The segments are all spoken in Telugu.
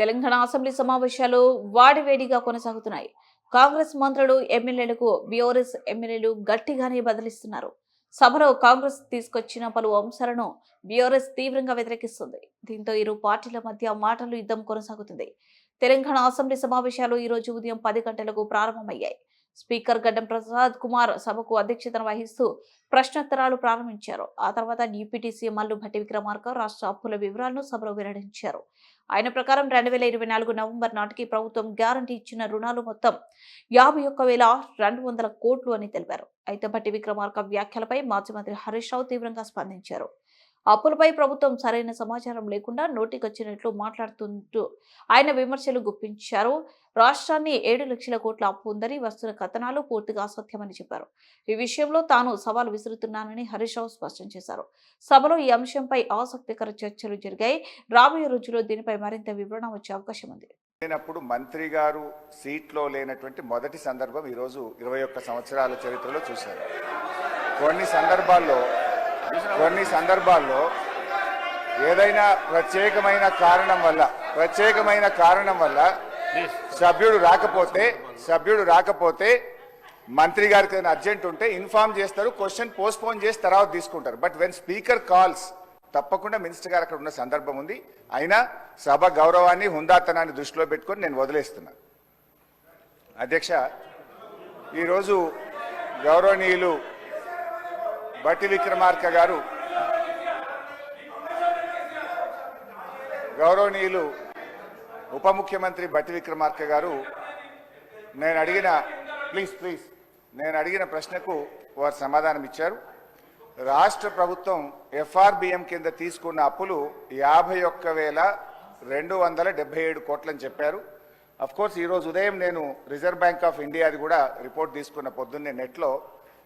తెలంగాణ అసెంబ్లీ సమావేశాలు వాడివేడిగా కొనసాగుతున్నాయి. కాంగ్రెస్ మంత్రులు ఎమ్మెల్యేలకు బీఆర్ఎస్ ఎమ్మెల్యేలు గట్టిగానే బదిలిస్తున్నారు. సభలో కాంగ్రెస్ తీసుకొచ్చిన పలు అంశాలను బీఆర్ఎస్ తీవ్రంగా వ్యతిరేకిస్తుంది. దీంతో ఇరు పార్టీల మధ్య మాటలు యుద్ధం కొనసాగుతుంది. తెలంగాణ అసెంబ్లీ సమావేశాలు ఈ రోజు ఉదయం పది గంటలకు ప్రారంభమయ్యాయి. స్పీకర్ గడ్డం ప్రసాద్ కుమార్ సభకు అధ్యక్షతన వహిస్తూ ప్రశ్నోత్తరాలు ప్రారంభించారు. ఆ తర్వాత డిప్యూటీ సీఎం మల్లు భట్టి విక్రమార్క రాష్ట్ర అప్పుల వివరాలను సభలో వెల్లడించారు. ఆయన ప్రకారం రెండు వేల ఇరవై నాలుగు నవంబర్ నాటికి ప్రభుత్వం గ్యారంటీ ఇచ్చిన రుణాలు మొత్తం యాభై ఒక్క వేల రెండు వందల కోట్లు అని తెలిపారు. అయితే భట్టి విక్రమార్క వ్యాఖ్యలపై మాజీ మంత్రి హరీష్ రావు తీవ్రంగా స్పందించారు. అప్పులపై ప్రభుత్వం సరైన సమాచారం లేకుండా నోటికొచ్చినట్లు మాట్లాడుతుంటూ ఆయన విమర్శలు గుప్పించారు. రాష్ట్రాన్ని ఏడు లక్షల కోట్ల అప్పు ఉందని వస్తున్న కథనాలు పూర్తిగా అసత్యమని చెప్పారు. ఈ విషయంలో తాను సవాల్ విసురుతున్నానని హరీష్ రావు స్పష్టం చేశారు. సభలో ఈ అంశంపై ఆసక్తికర చర్చలు జరిగాయి. రాబోయే రోజుల్లో దీనిపై మరింత వివరణ వచ్చే అవకాశం ఉంది. లేనప్పుడు మంత్రి గారు సీట్లో లేనటువంటి మొదటి సందర్భం ఈరోజు ఇరవై ఒక్క సంవత్సరాల చరిత్రలో చూశారు. కొన్ని సందర్భాల్లో కొన్ని సందర్భాల్లో ఏదైనా ప్రత్యేకమైన కారణం వల్ల ప్రత్యేకమైన కారణం వల్ల సభ్యుడు రాకపోతే సభ్యుడు రాకపోతే మంత్రి గారికి ఏదైనా అర్జెంట్ ఉంటే ఇన్ఫార్మ్ చేస్తారు క్వశ్చన్ పోస్ట్పోన్ చేసి తర్వాత తీసుకుంటారు. బట్ వెన్ స్పీకర్ కాల్స్ తప్పకుండా మినిస్టర్ గారు అక్కడ ఉన్న సందర్భం ఉంది. అయినా సభ గౌరవాన్ని హుందాతనాన్ని దృష్టిలో పెట్టుకొని నేను వదిలేస్తున్నా. అధ్యక్ష ఈరోజు గౌరవనీయులు బట్టి విక్రమార్క గారు గౌరవనీయులు ఉప ముఖ్యమంత్రి బట్టి విక్రమార్క గారు నేను అడిగిన ప్లీజ్ ప్లీజ్ నేను అడిగిన ప్రశ్నకు వారు సమాధానం ఇచ్చారు. రాష్ట్ర ప్రభుత్వం ఎఫ్ఆర్బిఎం కింద తీసుకున్న అప్పులు యాభై ఒక్క వేల రెండు వందల డెబ్బై ఏడు కోట్లని చెప్పారు. అఫ్కోర్స్ ఈరోజు ఉదయం నేను రిజర్వ్ బ్యాంక్ ఆఫ్ ఇండియాది కూడా రిపోర్ట్ తీసుకున్న పొద్దున్నే నెట్లో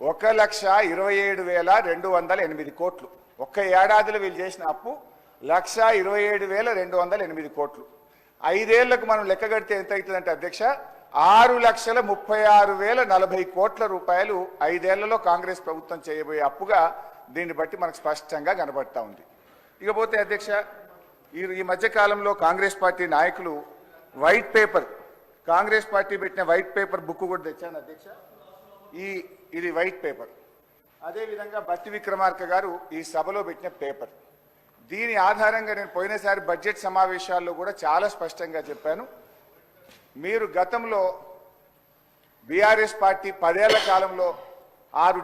ఒక లక్ష ఇరవై ఏడు వేల రెండు వందల ఎనిమిది కోట్లు. ఒక్క ఏడాదిలో వీళ్ళు చేసిన అప్పు లక్ష ఇరవై ఏడు వేల రెండు వందల ఎనిమిది కోట్లు. ఐదేళ్ళకు మనం లెక్క కడితే ఎంత అవుతుందంటే అధ్యక్ష ఆరు లక్షల ముప్పై ఆరు వేల నలభై కోట్ల రూపాయలు ఐదేళ్ళలో కాంగ్రెస్ ప్రభుత్వం చేయబోయే అప్పుగా దీన్ని బట్టి మనకు స్పష్టంగా కనబడతా ఉంది. ఇకపోతే అధ్యక్ష ఈ ఈ మధ్యకాలంలో కాంగ్రెస్ పార్టీ నాయకులు వైట్ పేపర్ కాంగ్రెస్ పార్టీ పెట్టిన వైట్ పేపర్ బుక్ కూడా తెచ్చాను అధ్యక్ష. ఈ ఇది వైట్ పేపర్. అదేవిధంగా బట్టి విక్రమార్క గారు ఈ సభలో పెట్టిన పేపర్. దీని ఆధారంగా నేను పోయినసారి బడ్జెట్ సమావేశాల్లో కూడా చాలా స్పష్టంగా చెప్పాను. మీరు గతంలో బీఆర్ఎస్ పార్టీ పదేళ్ళ కాలంలో ఆరు